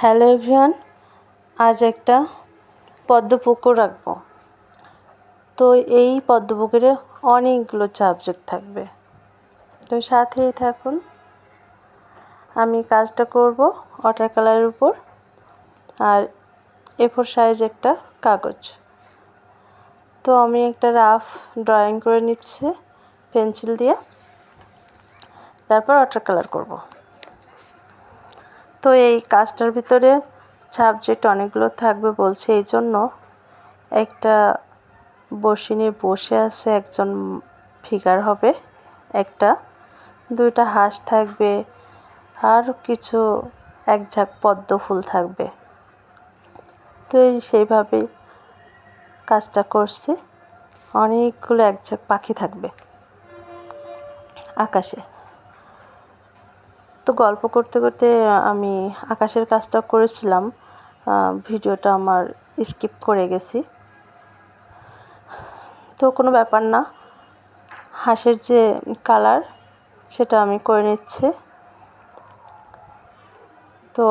Hello everyone, আজ একটা পদ্ম পুকুর রাখব। তো এই পদ্ম পুকুরে অনেকগুলো সাবজেক্ট থাকবে। তো সাথেই থাকুন, আমি কাজটা করব ওয়াটার কালারের উপর আর এফোর সাইজ একটা কাগজ। তো আমি একটা রাফ ড্রয়িং করে নিচ্ছি পেন্সিল দিয়ে, তারপর ওয়াটার কালার করব। তো এই কাজটার ভিতরে সাবজেক্ট অনেকগুলো থাকবে বলছে, এই জন্য একটা বসে নিয়ে বসে আছে, একজন ফিগার হবে, একটা, দুইটা হাঁস থাকবে, আর কিছু এক ঝাঁক পদ্ম ফুল থাকবে। তো এই সেইভাবেই কাজটা করছি। অনেকগুলো এক ঝাঁক পাখি থাকবে আকাশে। তো গল্প করতে করতে আমি আকাশের কাজটা করেছিলাম। ভিডিওটা আমার স্কিপ করে গেছি। তো কোনো ব্যাপার না। হাঁসের যে কালার, সেটা আমি করে নিচ্ছি। তো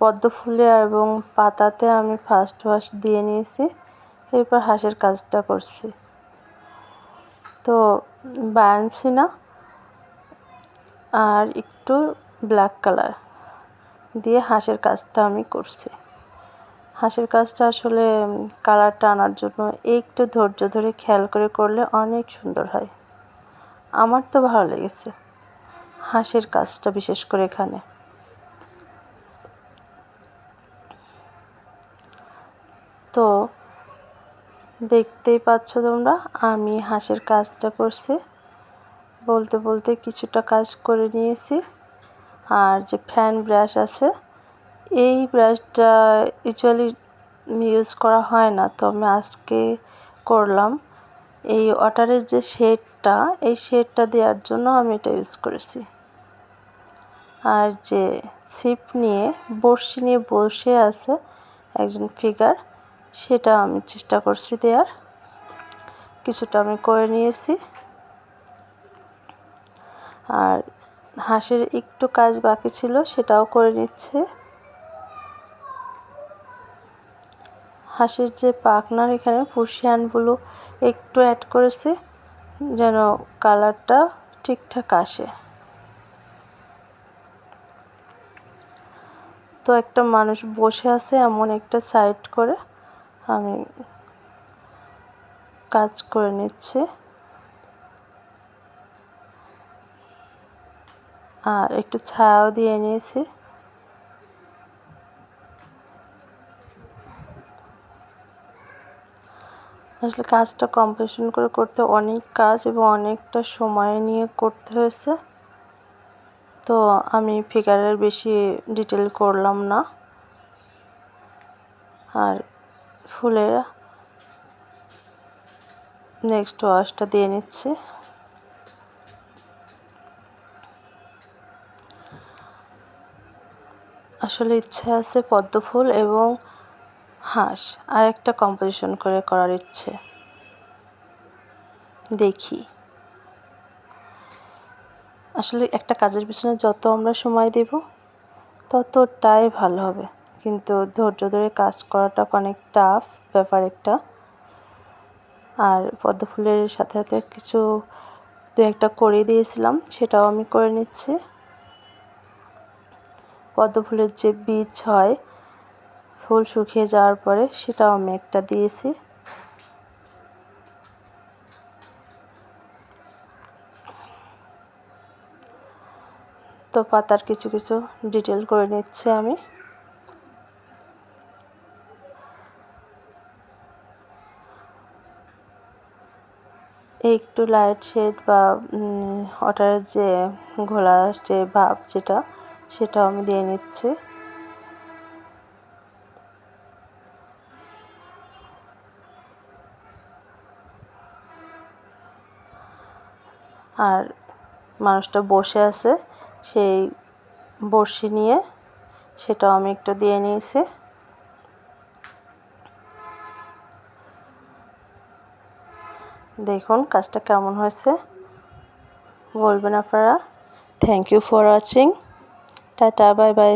পদ্ম ফুলে এবং পাতাতে আমি ফার্স্ট ওয়াশ দিয়ে নিয়েছি। এরপর হাঁসের কাজটা করছি। তো, বায়ানছি না। আর একটু ব্ল্যাক কালার দিয়ে হাঁসের কাজটা আমি করছি। হাঁসের কাজটা আসলে কালারটা আনার জন্য একটু ধৈর্য ধরে খেয়াল করে করলে অনেক সুন্দর হয়। আমার তো ভালো লেগেছে হাঁসের কাজটা বিশেষ করে এখানে। তো দেখতেই পাচ্ছ তোমরা, আমি হাঁসের কাজটা করছি। বলতে বলতে কিছুটা কাজ করে নিয়েছি। আর যে ফ্যান ব্রাশ আছে, এই ব্রাশটা ইউজুয়ালি ইউজ করা হয় না। তো আমি আজকে করলাম। এই ওয়াটারের যে শেডটা, এই শেডটা দেওয়ার জন্য আমি এটা ইউজ করেছি। আর যে ছিপ নিয়ে, বড়শি নিয়ে বসে আছে একজন ফিগার, সেটা আমি চেষ্টা করছি দেওয়ার। কিছুটা আমি করে নিয়েছি। আর হাঁসের একটু কাজ বাকি ছিল, সেটাও করে নিচ্ছে। হাঁসের যে পাখনার এখানে ফুরসিয়ানগুলো একটু অ্যাড করেছি, যেন কালারটা ঠিকঠাক আসে। তো একটা মানুষ বসে আছে এমন একটা সাইড করে, আমি কাজ করে নিচ্ছি। আর একটু ছায়াও দিয়ে নিয়েছি। আসলে কাজটা কম্পিটিশন করে করতে অনেক কাজ এবং অনেকটা সময় নিয়ে করতে হয়েছে। তো আমি ফিগারের বেশি ডিটেল করলাম না। আর ফুলের নেক্সট ওয়াশটা দিয়ে নিচ্ছি। আসলে ইচ্ছা আছে পদ্ম ফুল এবং হাঁস, আর একটা কম্পোজিশন করে করার ইচ্ছে। দেখি। আসলে একটা কাজের পিছনে যত আমরা সময় দেব, ততটাই ভালো হবে। কিন্তু ধৈর্য ধরে কাজ করাটা অনেক টাফ ব্যাপার একটা। আর পদ্ম ফুলের সাথে সাথে কিছু দু একটা করে দিয়েছিলাম, সেটাও আমি করে নিচ্ছি। পদ্ম ফুলের যে বীজ হয়, ফুল শুকিয়ে যাওয়ার পরে সেটাও আমি একটা দিয়েছি। তো পাতার কিছু কিছু ডিটেল করে নিচ্ছি আমি। একটু লাইট শেড বা ওটার যে ঘোলা যে ভাব যেটা সেটাও আমি দিয়ে নিচ্ছি। আর মানুষটা বসে আছে, সেই বড়শি নিয়ে, সেটাও আমি একটু দিয়ে নিয়েছি। দেখুন কাজটা কেমন হয়েছে। বলবেন আপনারা। Thank you for watching tata bye bye.